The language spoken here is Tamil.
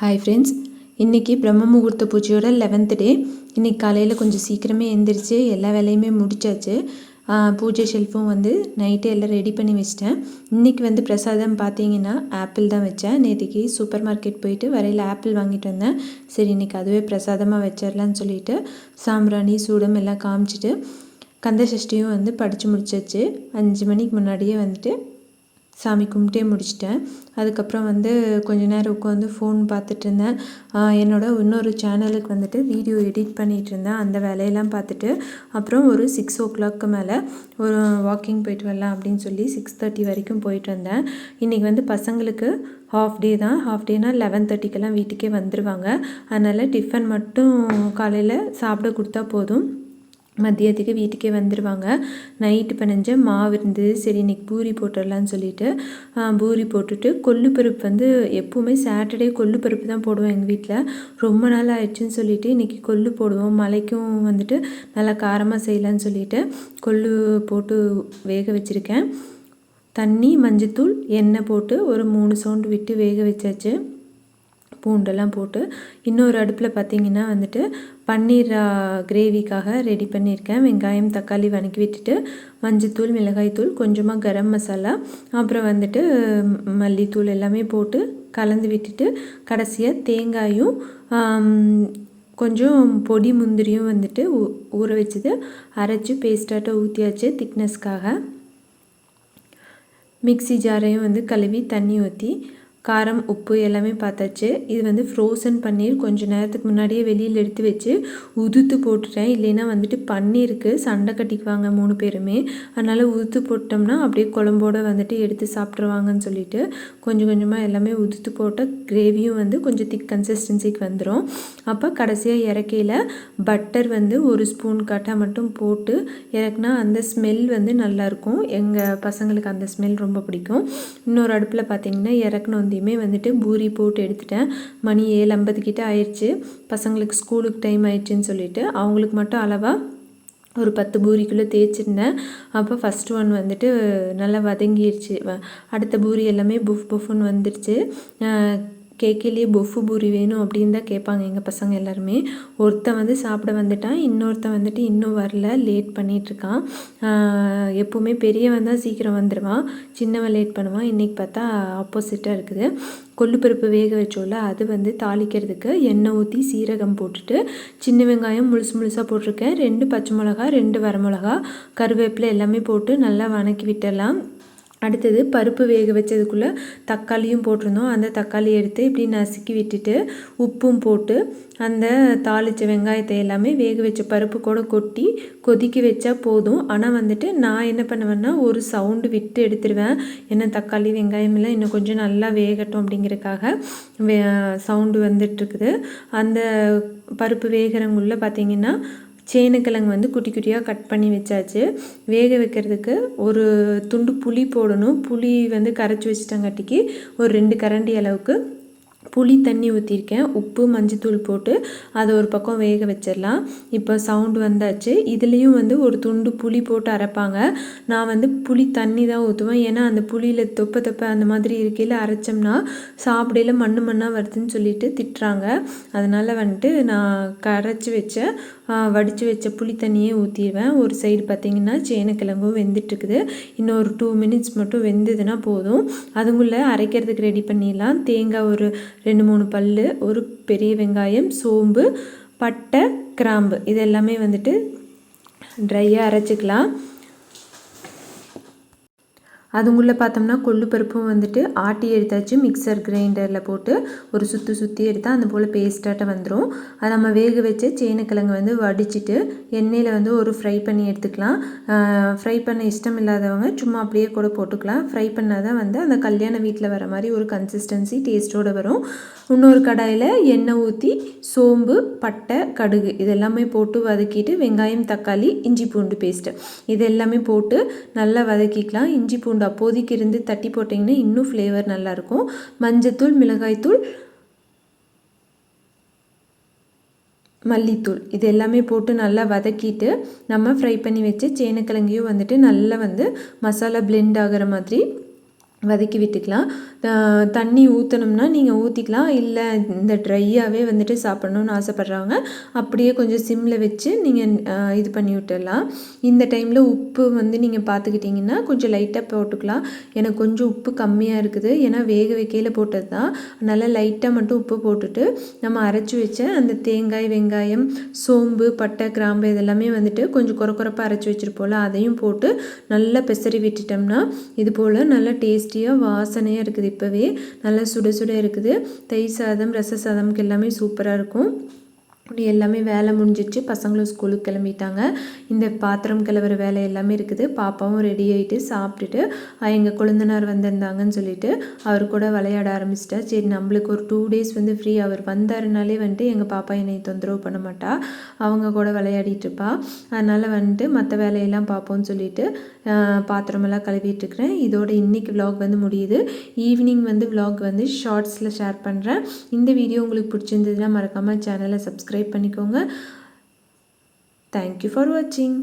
ஹாய் ஃப்ரெண்ட்ஸ் இன்றைக்கி பிரம்ம முகூர்த்த பூஜையோட லெவன்த் டே இன்றைக்கி காலையில் கொஞ்சம் சீக்கிரமே எழுந்திரிச்சு எல்லா வேலையுமே முடிச்சாச்சு. பூஜை ஷெல்ஃபும் வந்து நைட்டே எல்லாம் ரெடி பண்ணி வச்சிட்டேன். இன்றைக்கி வந்து பிரசாதம் பார்த்தீங்கன்னா ஆப்பிள் தான் வச்சேன். நேற்றுக்கு சூப்பர் மார்க்கெட் போயிட்டு வரையில் ஆப்பிள் வாங்கிட்டு வந்தேன். சரி இன்றைக்கி அதுவே பிரசாதமாக வச்சிடலான்னு சொல்லிட்டு சாம்பிராணி சூடம் எல்லாம் காமிச்சிட்டு கந்த சஷ்டியும் வந்து படித்து முடிச்சாச்சு. அஞ்சு மணிக்கு முன்னாடியே வந்துட்டு சாமி கும்பிட்டே முடிச்சிட்டேன். அதுக்கப்புறம் வந்து கொஞ்ச நேரம் உட்காந்து ஃபோன் பார்த்துட்டு இருந்தேன். என்னோட இன்னொரு சேனலுக்கு வந்துட்டு வீடியோ எடிட் பண்ணிகிட்டு இருந்தேன். அந்த வேலையெல்லாம் பார்த்துட்டு அப்புறம் ஒரு சிக்ஸ் ஓ கிளாக்கு மேலே ஒரு வாக்கிங் போயிட்டு வரலாம் அப்படின்னு சொல்லி சிக்ஸ் தேர்ட்டி வரைக்கும் போயிட்டு வந்தேன். இன்றைக்கி வந்து பசங்களுக்கு ஹாஃப் டே தான். ஹாஃப் டேனால் லெவன் தேர்ட்டிக்கெல்லாம் வீட்டுக்கே வந்துடுவாங்க அதனால் டிஃபன் மட்டும் காலையில் சாப்பிட கொடுத்தா போதும். மதியத்துக்கு வீட்டுக்கே வந்துடுவாங்க நைட்டு பிணைஞ்ச மாவு இருந்தது சரி இன்னைக்கு பூரி போட்டுடலான்னு சொல்லிட்டு பூரி போட்டுட்டு கொள்ளு பருப்பு வந்து எப்போவுமே சாட்டர்டே கொள்ளு பருப்பு தான் போடுவோம் எங்கள் வீட்டில் ரொம்ப நாள் ஆயிடுச்சுன்னு சொல்லிட்டு இன்றைக்கி கொல்லு போடுவோம். மலைக்கும் வந்துட்டு நல்லா காரமாக செய்யலான்னு சொல்லிட்டு கொள்ளு போட்டு வேக வச்சுருக்கேன். தண்ணி மஞ்சத்தூள் எண்ணெய் போட்டு ஒரு மூணு சவுண்டு விட்டு வேக வச்சாச்சு. பூண்டெல்லாம் போட்டு இன்னொரு அடுப்பில் பார்த்திங்கன்னா வந்துட்டு பன்னீர் கிரேவிக்காக ரெடி பண்ணியிருக்கேன். வெங்காயம் தக்காளி வதக்கி விட்டுட்டு மஞ்சத்தூள் மிளகாய்த்தூள் கொஞ்சமாக கரம் மசாலா அப்புறம் வந்துட்டு மல்லித்தூள் எல்லாமே போட்டு கலந்து விட்டுட்டு கடைசியாக தேங்காயும் கொஞ்சம் பொடி முந்திரியும் வந்துட்டு ஊ- ஊற வச்சது அரைச்சி பேஸ்டாட்டம் ஊற்றியாச்சு திக்னஸ்க்காக மிக்ஸி ஜாரையும் வந்து கழுவி தண்ணி ஊற்றி காரம் உப்பு எல்லாமே பார்த்தாச்சு. இது வந்து ஃப்ரோசன் பன்னீர். கொஞ்சம் நேரத்துக்கு முன்னாடியே வெளியில் எடுத்து வச்சு உதுத்து போட்டுட்டேன். இல்லைன்னா வந்துட்டு பன்னீருக்கு சண்டை கட்டிக்குவாங்க மூணு பேருமே. அதனால் உதுத்து போட்டோம்னா அப்படியே குழம்போடு வந்துட்டு எடுத்து சாப்பிட்ருவாங்கன்னு சொல்லிட்டு கொஞ்சம் கொஞ்சமாக எல்லாமே உதுத்து போட்ட கிரேவியும் வந்து கொஞ்சம் திக் கன்சிஸ்டன்சிக்கு வந்துடும் அப்போ கடைசியாக இறக்கையில் பட்டர் வந்து ஒரு ஸ்பூன் கட்டா மட்டும் போட்டு இறக்குனா அந்த ஸ்மெல் வந்து நல்லாயிருக்கும் எங்கள் பசங்களுக்கு அந்த ஸ்மெல் ரொம்ப பிடிக்கும். இன்னொரு அடுப்பில் பார்த்தீங்கன்னா இறக்குன வந்தையுமே வந்துட்டு பூரி போட்டு எடுத்துட்டேன். மணி ஏழு ஐம்பது கிட்டே ஆயிடுச்சு பசங்களுக்கு ஸ்கூலுக்கு டைம் ஆயிடுச்சுன்னு சொல்லிட்டு அவங்களுக்கு மட்டும் அளவாக ஒரு பத்து பூரிக்குள்ளே தேய்ச்சிருந்தேன். அப்போ ஃபஸ்ட் ஒன் வந்துட்டு நல்லா வதங்கிடுச்சு வ- அடுத்த பூரி எல்லாமே புஃப் புஃப்னு வந்துடுச்சு கேக்கிலேயே பொஃபு பூரி வேணும் அப்படின்னு தான் கேட்பாங்க எங்கள் பசங்க எல்லாருமே. ஒருத்தன் வந்து சாப்பிட வந்துட்டான் இன்னொருத்தன் வந்துட்டு இன்னும் வரல லேட் பண்ணிகிட்ருக்கான் எப்போவுமே பெரியவன் தான் சீக்கிரம் வந்துடுவான் சின்னவன் லேட் பண்ணுவான். இன்றைக்கி பார்த்தா ஆப்போசிட்டாக இருக்குது. கொள்ளுப்பருப்பு வேக வச்சோல அது வந்து தாளிக்கிறதுக்கு எண்ணெய் ஊற்றி சீரகம் போட்டுட்டு சின்ன வெங்காயம் முழுசு முழுசாக போட்டிருக்கேன். ரெண்டு பச்சை மிளகா ரெண்டு வரமிளகா கருவேப்பிலை எல்லாமே போட்டு நல்லா வணக்கி விட்டுடலாம். அடுத்தது பருப்பு வேக வச்சதுக்குள்ளே தக்காளியும் போட்டிருந்தோம். அந்த தக்காளி எடுத்து இப்படி நசுக்கி விட்டுட்டு உப்பும் போட்டு அந்த தாளித்த வெங்காயத்தை எல்லாமே வேக வச்ச பருப்பு கூட கொட்டி கொதிக்க வச்சா போதும். ஆனால் வந்துட்டு நான் என்ன பண்ணுவேன்னா ஒரு சவுண்டு விட்டு எடுத்துருவேன். ஏன்னா தக்காளி வெங்காயம் எல்லாம் இன்னும் கொஞ்சம் நல்லா வேகட்டும் அப்படிங்கிறதுக்காக வே சவுண்டு வந்துட்டுருக்குது அந்த பருப்பு வேகிறவங்களில் பார்த்திங்கன்னா சேனக்கிழங்கு வந்து குட்டி குட்டியாக கட் பண்ணி வச்சாச்சு. வேக வைக்கிறதுக்கு ஒரு துண்டு புளி போடணும். புளி வந்து கரைச்சி வச்சிட்டங்காட்டிக்கு ஒரு ரெண்டு கரண்டி அளவுக்கு புளி தண்ணி ஊற்றிருக்கேன் உப்பு மஞ்சத்தூள் போட்டு அதை ஒரு பக்கம் வேக வச்சிடலாம். இப்போ சவுண்டு வந்தாச்சு. இதுலேயும் வந்து ஒரு துண்டு புளி போட்டு அரைப்பாங்க. நான் வந்து புளி தண்ணி தான் ஊற்றுவேன் ஏன்னா அந்த புளியில் தொப்ப தொப்ப அந்த மாதிரி இருக்கையில் அரைச்சோம்னா சாப்பிடையில மண்ணு மண்ணாக வருதுன்னு சொல்லிட்டு திட்டுறாங்க. அதனால் வந்துட்டு நான் கரைச்சி வச்ச வடித்து வச்ச புளி தண்ணியே ஊற்றிடுவேன் ஒரு சைடு பார்த்திங்கன்னா சேனக்கிழங்கும் வெந்துட்டுருக்குது. இன்னும் ஒரு டூ மினிட்ஸ் மட்டும் வெந்ததுன்னா போதும். அதுக்குள்ளே அரைக்கிறதுக்கு ரெடி பண்ணிடலாம். தேங்காய் ஒரு ரெண்டு மூணு பல் ஒரு பெரிய வெங்காயம் சோம்பு பட்டை கிராம்பு. இது எல்லாமே வந்துட்டு ட்ரையாக அரைச்சிக்கலாம். அதுங்குள்ளே பார்த்தோம்னா கொள்ளு பருப்பும் வந்துட்டு ஆட்டி எடுத்தாச்சு மிக்சர் கிரைண்டரில் போட்டு ஒரு சுற்றி சுற்றி எடுத்தால் அந்த போல் பேஸ்டாட்ட வந்துடும் அதை நம்ம வேக வச்சு சேனக்கிழங்கு வந்து வடிச்சிட்டு எண்ணெயில் வந்து ஒரு ஃப்ரை பண்ணி எடுத்துக்கலாம். ஃப்ரை பண்ண இஷ்டம் இல்லாதவங்க சும்மா அப்படியே கூட போட்டுக்கலாம். ஃப்ரை பண்ணால் தான் வந்து அந்த கல்யாண வீட்டில் வர மாதிரி ஒரு கன்சிஸ்டன்சி டேஸ்ட்டோடு வரும். இன்னொரு கடாயில் எண்ணெய் ஊற்றி சோம்பு பட்டை கடுகு இதெல்லாமே போட்டு வதக்கிட்டு வெங்காயம் தக்காளி இஞ்சி பூண்டு பேஸ்ட்டு இது எல்லாமே போட்டு நல்லா வதக்கிக்கலாம். இஞ்சி பூண்டு அப்போதைக்கு இருந்து தட்டி போட்டிங்கன்னா இன்னும் ஃப்ளேவர் நல்லாயிருக்கும். மஞ்சத்தூள் மிளகாய்த்தூள் மல்லித்தூள் இது எல்லாமே போட்டு நல்லா வதக்கிட்டு நம்ம ஃப்ரை பண்ணி வச்சு சேனக்கிழங்கையும் வந்துட்டு நல்லா வந்து மசாலா பிளெண்ட் ஆகிற மாதிரி வதக்கி விட்டுக்கலாம். தண்ணி ஊற்றணும்னா நீங்கள் ஊற்றிக்கலாம் இல்லை இந்த ட்ரையாகவே வந்துட்டு சாப்பிட்ணுன்னு ஆசைப்பட்றவங்க அப்படியே கொஞ்சம் சிம்மில் வச்சு நீங்கள் இது பண்ணி விட்டுடலாம். இந்த டைமில் உப்பு வந்து நீங்கள் பார்த்துக்கிட்டிங்கன்னா கொஞ்சம் லைட்டாக போட்டுக்கலாம். எனக்கு கொஞ்சம் உப்பு கம்மியாக இருக்குது. ஏன்னா வேக வைக்கையில் போட்டது தான் அதனால் லைட்டாக மட்டும் உப்பு போட்டுட்டு நம்ம அரைச்சி வச்ச அந்த தேங்காய் வெங்காயம் சோம்பு பட்டை கிராம்பு இதெல்லாமே வந்துட்டு கொஞ்சம் குறை குறைப்பாக அரைச்சி வச்சுருப்போம்ல அதையும் போட்டு நல்லா பெசரி விட்டுட்டோம்னா இது போல் நல்லா டேஸ்டியாக வாசனையாக இருக்குது இப்போவே. நல்லா சுட சுட இருக்குது. தயிர் சாதம் ரச சாதம்க்கு எல்லாமே சூப்பராக இருக்கும். இப்படி எல்லாமே வேலை முடிஞ்சிச்சு பசங்களும் ஸ்கூலுக்கு கிளம்பிட்டாங்க. இந்த பாத்திரம் கிளவுற வேலை எல்லாமே இருக்குது. பாப்பாவும் ரெடி ஆகிட்டு சாப்பிட்டுட்டு எங்கள் கொழுந்தனார் வந்திருந்தாங்கன்னு சொல்லிட்டு அவர் கூட விளையாட ஆரம்பிச்சிட்டா சரி நம்மளுக்கு ஒரு டூ டேஸ் வந்து ஃப்ரீ அவர் வந்தாருனாலே வந்துட்டு எங்கள் பாப்பா என்னை தொந்தரவு பண்ண மாட்டா. அவங்க கூட விளையாடிட்டு இருப்பா. அதனால் வந்துட்டு மற்ற வேலையெல்லாம் பார்ப்போம்னு சொல்லிட்டு பாத்திரமெல்லாம் கழுவிட்டுருக்குறேன் இதோட இன்னைக்கு விலாக் வந்து முடியுது. ஈவினிங் வந்து விலாக் வந்து ஷார்ட்ஸில் ஷேர் பண்ணுறேன் இந்த வீடியோ உங்களுக்கு பிடிச்சிருந்ததுன்னா மறக்காமல் சேனலை சப்ஸ்கிரைப் பண்ணிக்கோங்க. தேங்க்யூ ஃபார் வாட்சிங்